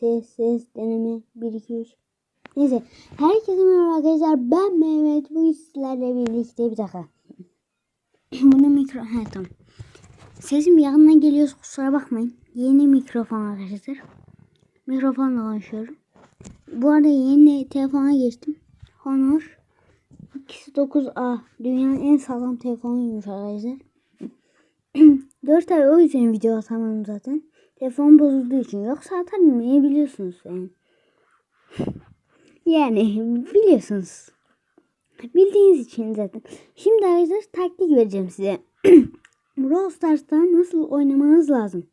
Ses ses deneme 1 2 3. Neyse. Herkese merhaba arkadaşlar. Ben Mehmet. Bu sizlerle birlikte bir dakika. Bunu mikro... He tamam. Sesim yakından geliyor kusura bakmayın. Yeni mikrofon arkadaşlar. Mikrofonla konuşuyorum. Bu arada yeni telefona geçtim. Honor X9A. Dünyanın en sağlam telefonuymuş arkadaşlar. 4 ay o yüzden video atamadım zaten. Telefon bozulduğu için. Yoksa atarım niye biliyorsunuz yani. Yani biliyorsunuz. Bildiğiniz için zaten. Şimdi arkadaşlar taktik vereceğim size. Brawl Stars'ta nasıl oynamanız lazım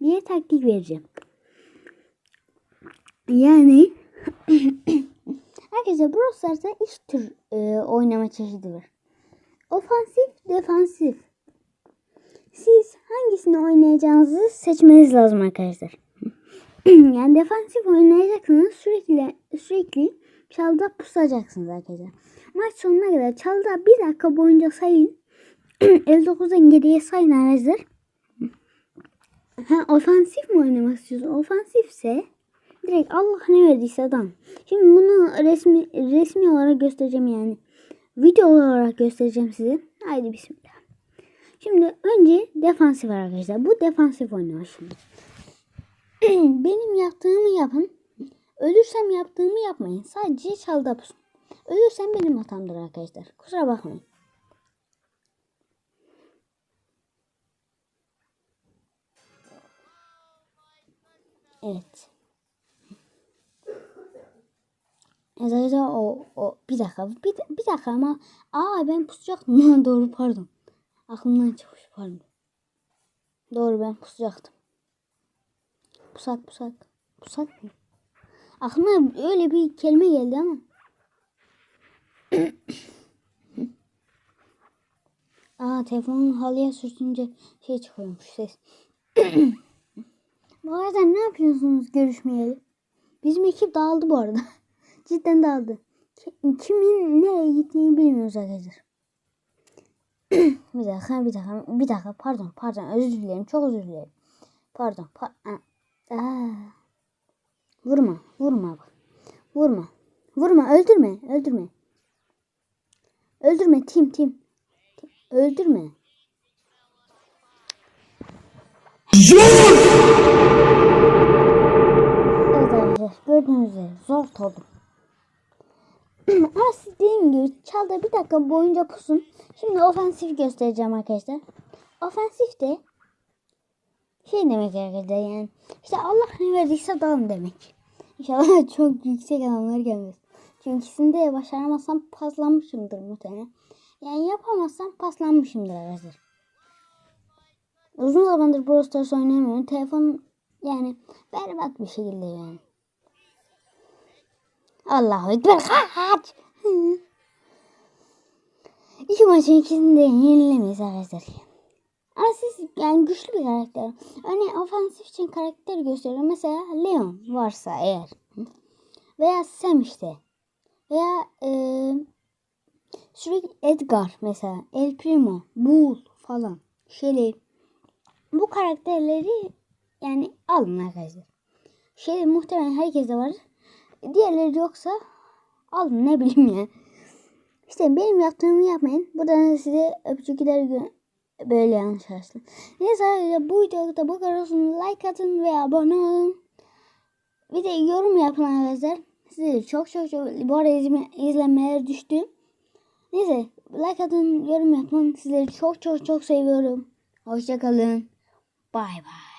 diye taktik vereceğim. Yani arkadaşlar Brawl Stars'ta iki tür e, oynama çeşidi var. Ofansif, defansif. Siz hangisini oynayacağınızı seçmeniz lazım arkadaşlar. yani defansif oynayacaksınız sürekli sürekli çalda pusacaksınız arkadaşlar. Maç sonuna kadar çalda bir dakika boyunca sayın. 59'dan geriye sayın arkadaşlar. Ha, ofansif mi oynamak istiyorsun? Ofansifse direkt Allah ne verdiyse adam. Şimdi bunu resmi resmi olarak göstereceğim yani. Video olarak göstereceğim size. Haydi bismillah. Şimdi önce defansif arkadaşlar. Bu defansif oynuyor şimdi. Benim yaptığımı yapın. Ölürsem yaptığımı yapmayın. Sadece çalda pusun. Ölürsem benim hatamdır arkadaşlar. Kusura bakmayın. Evet. Evet o, o bir dakika bir, bir dakika ama aa ben pusacaktım doğru pardon. Aklımdan çıkmış pardon. Doğru ben pusacaktım. Pusak pusak. Pusak mı? Aklıma öyle bir kelime geldi ama. Aa telefonun halıya sürtünce şey çıkıyormuş ses. bu arada ne yapıyorsunuz görüşmeyeli? Bizim ekip dağıldı bu arada. Cidden dağıldı. Kimin nereye gittiğini bilmiyoruz arkadaşlar. Bir dakika, bir dakika, bir dakika. Pardon, pardon. Özür dilerim. Çok özür dilerim. Pardon. Pa Aa. Vurma, vurma bak. Vurma. Vurma, öldürme, öldürme. Öldürme tim tim. Öldürme. Evet arkadaşlar gördüğünüz üzere zor oldum. Siz dediğim gibi çalda bir dakika boyunca pusun. Şimdi ofensif göstereceğim arkadaşlar. Ofensif de şey demek arkadaşlar yani. İşte Allah ne verdiyse dalın demek. İnşallah çok yüksek adamlar gelmez. Çünkü ikisini de başaramazsam paslanmışımdır muhtemelen. Yani yapamazsam paslanmışımdır arkadaşlar. Uzun zamandır Brawl Stars oynamıyorum. Telefon yani berbat bir şekilde yani. Allahu Ekber kaç. İki maçın ikisini de yenilemeyiz arkadaşlar. Ama yani güçlü bir karakter. Örneğin ofansif için karakter gösteriyorum. Mesela Leon varsa eğer. Veya Sam işte. Veya e, sürekli Edgar mesela. El Primo. Bull falan. Shelly. Bu karakterleri yani alın arkadaşlar. Şey muhtemelen herkeste var. Diğerleri yoksa alın ne bileyim ya. İşte benim yaptığımı yapmayın. Buradan size öpücükler böyle yanlış açtım. Neyse arkadaşlar bu videoda bu kadar olsun. Like atın ve abone olun. Bir de yorum yapın arkadaşlar. Size çok çok çok bu arada izleme, izlenmeler düştü. Neyse like atın yorum yapın. Sizleri çok çok çok seviyorum. Hoşçakalın. Bay bay.